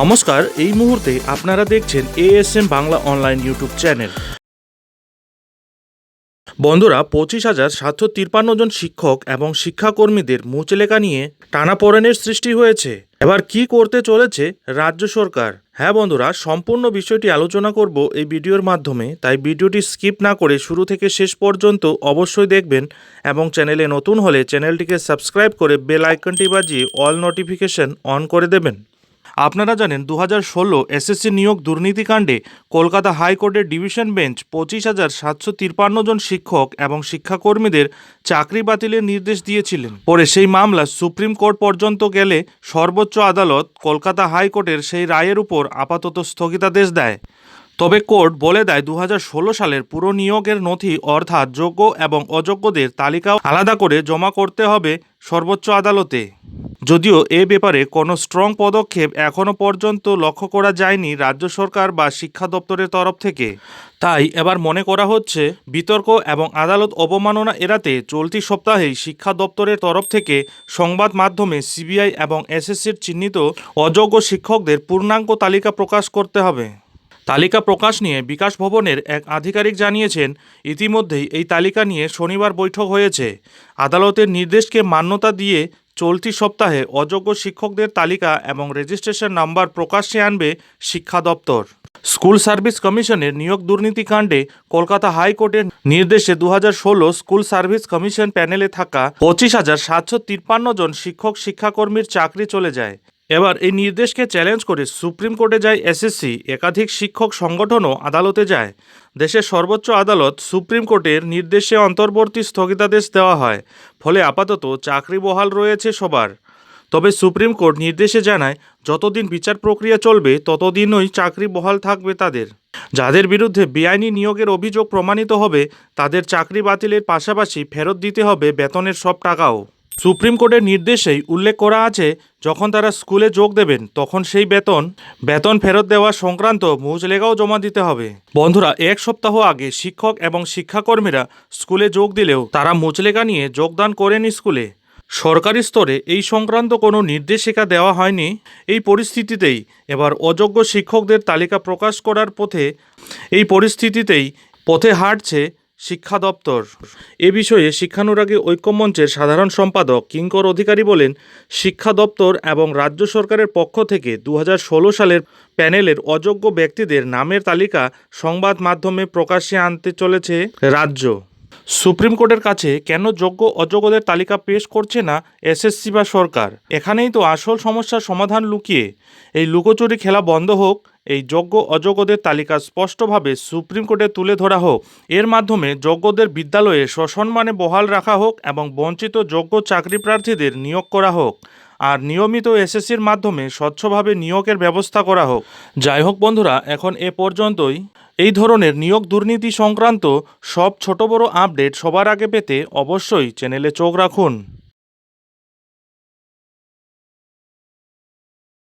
নমস্কার, এই মুহূর্তে আপনারা দেখছেন ASM Bangla online YouTube channel বন্ধুরা, পঁচিশ হাজার সাতশো তিরপান্ন জন শিক্ষক এবং শিক্ষাকর্মীদের মুচলেখা নিয়ে টানাপোড়েনের সৃষ্টি হয়েছে। এবার কি করতে চলেছে রাজ্য সরকার? হ্যাঁ বন্ধুরা, সম্পূর্ণ বিষয়টি আলোচনা করব এই ভিডিওর মাধ্যমে, তাই ভিডিওটি স্কিপ না করে শুরু থেকে শেষ পর্যন্ত অবশ্যই দেখবেন এবং চ্যানেলে নতুন হলে চ্যানেলটিকে সাবস্ক্রাইব করে বেল আইকনটি বাজিয়ে অল নোটিফিকেশন অন করে দেবেন। আপনারা জানেন দু হাজার ষোলো এসএসসি নিয়োগ দুর্নীতিকাণ্ডে কলকাতা হাইকোর্টের ডিভিশন বেঞ্চ পঁচিশ হাজার সাতশো তিপ্পান্ন জন শিক্ষক এবং শিক্ষাকর্মীদের চাকরি বাতিলের নির্দেশ দিয়েছিলেন। পরে সেই মামলা সুপ্রিম কোর্ট পর্যন্ত গেলে সর্বোচ্চ আদালত কলকাতা হাইকোর্টের সেই রায়ের উপর আপাতত স্থগিতাদেশ দেয়। তবে কোর্ট বলে দেয় দু হাজার ষোলো সালের পুরো নিয়োগের নথি অর্থাৎ যোগ্য এবং অযোগ্যদের তালিকা আলাদা করে জমা করতে হবে সর্বোচ্চ আদালতে। যদিও এ ব্যাপারে কোনো স্ট্রং পদক্ষেপ এখনও পর্যন্ত লক্ষ্য করা যায়নি রাজ্য সরকার বা শিক্ষা দপ্তরের তরফ থেকে। তাই এবার মনে করা হচ্ছে, বিতর্ক এবং আদালত অবমাননা এড়াতে চলতি সপ্তাহেই শিক্ষা দপ্তরের তরফ থেকে সংবাদ মাধ্যমে সিবিআই এবং এসএসসির চিহ্নিত অযোগ্য শিক্ষকদের পূর্ণাঙ্গ তালিকা প্রকাশ করতে হবে। তালিকা প্রকাশ নিয়ে বিকাশ ভবনের এক আধিকারিক জানিয়েছেন, ইতিমধ্যেই এই তালিকা নিয়ে শনিবার বৈঠক হয়েছে। আদালতের নির্দেশকে মান্যতা দিয়ে চলতি সপ্তাহে অযোগ্য শিক্ষকদের তালিকা এবং রেজিস্ট্রেশন নাম্বার প্রকাশ্যে আনবে শিক্ষা দপ্তর। স্কুল সার্ভিস কমিশনের নিয়োগ দুর্নীতিকাণ্ডে কলকাতা হাইকোর্টের নির্দেশে দু স্কুল সার্ভিস কমিশন প্যানেলে থাকা পঁচিশ হাজার সাতশো তিপ্পান্ন জন শিক্ষক শিক্ষাকর্মীর চাকরি চলে যায়। এবার এই নির্দেশকে চ্যালেঞ্জ করে সুপ্রিম কোর্টে যায় এসএসসি একাধিক শিক্ষক সংগঠনও আদালতে যায়। দেশের সর্বোচ্চ আদালত সুপ্রিম কোর্টের নির্দেশে অন্তর্বর্তী স্থগিতাদেশ দেওয়া হয়, ফলে আপাতত চাকরি বহাল রয়েছে সবার। তবে সুপ্রিম কোর্ট নির্দেশে জানায়, যতদিন বিচার প্রক্রিয়া চলবে, ততদিনই চাকরি বহাল থাকবে তাদের। যাদের বিরুদ্ধে বেআইনি নিয়োগের অভিযোগ প্রমাণিত হবে, তাদের চাকরি বাতিলের পাশাপাশি ফেরত দিতে হবে বেতনের সব টাকাও। সুপ্রিম কোর্টের নির্দেশেই উল্লেখ করা আছে, যখন তারা স্কুলে যোগ দেবেন, তখন সেই বেতন বেতন ফেরত দেওয়া সংক্রান্ত মুচলেখাও জমা দিতে হবে। বন্ধুরা, এক সপ্তাহ আগে শিক্ষক এবং শিক্ষাকর্মীরা স্কুলে যোগ দিলেও তারা মুচলেখা নিয়ে যোগদান করেনি স্কুলে। সরকারি স্তরে এই সংক্রান্ত কোনো নির্দেশিকা দেওয়া হয়নি। এই পরিস্থিতিতেই এবার অযোগ্য শিক্ষকদের তালিকা প্রকাশ করার পথে, এই পরিস্থিতিতেই পথে হাঁটছে শিক্ষা দপ্তর। এ বিষয়ে শিক্ষানুরাগী ঐক্যমঞ্চের সাধারণ সম্পাদক কিঙ্কর অধিকারী বলেন, শিক্ষা দপ্তর এবং রাজ্য সরকারের পক্ষ থেকে দু হাজার ষোলো সালের প্যানেলের অযোগ্য ব্যক্তিদের নামের তালিকা সংবাদ মাধ্যমে প্রকাশ্যে আনতে চলেছে রাজ্য। সুপ্রিম কোর্টের কাছে কেন যোগ্য অযোগ্যদের তালিকা পেশ করছে না এসএসসি বা সরকার? এখানেই তো আসল সমস্যার সমাধান লুকিয়ে। এই লুকোচুরি খেলা বন্ধ হোক, এই যোগ্য অযোগ্যদের তালিকা স্পষ্টভাবে সুপ্রিম কোর্টে তুলে ধরা হোক। এর মাধ্যমে যোগ্যদের বিদ্যালয়ে সসম্মানে বহাল রাখা হোক এবং বঞ্চিত যোগ্য চাকরি প্রার্থীদের নিয়োগ করা হোক। আর নিয়মিত এসএসসির মাধ্যমে স্বচ্ছভাবে নিয়োগের ব্যবস্থা করা হোক। যাই হোক বন্ধুরা, এখন এ পর্যন্তই। এই ধরনের নিয়োগ দুর্নীতি সংক্রান্ত সব ছোট বড় আপডেট সবার আগে পেতে অবশ্যই চ্যানেলে চোখ রাখুন।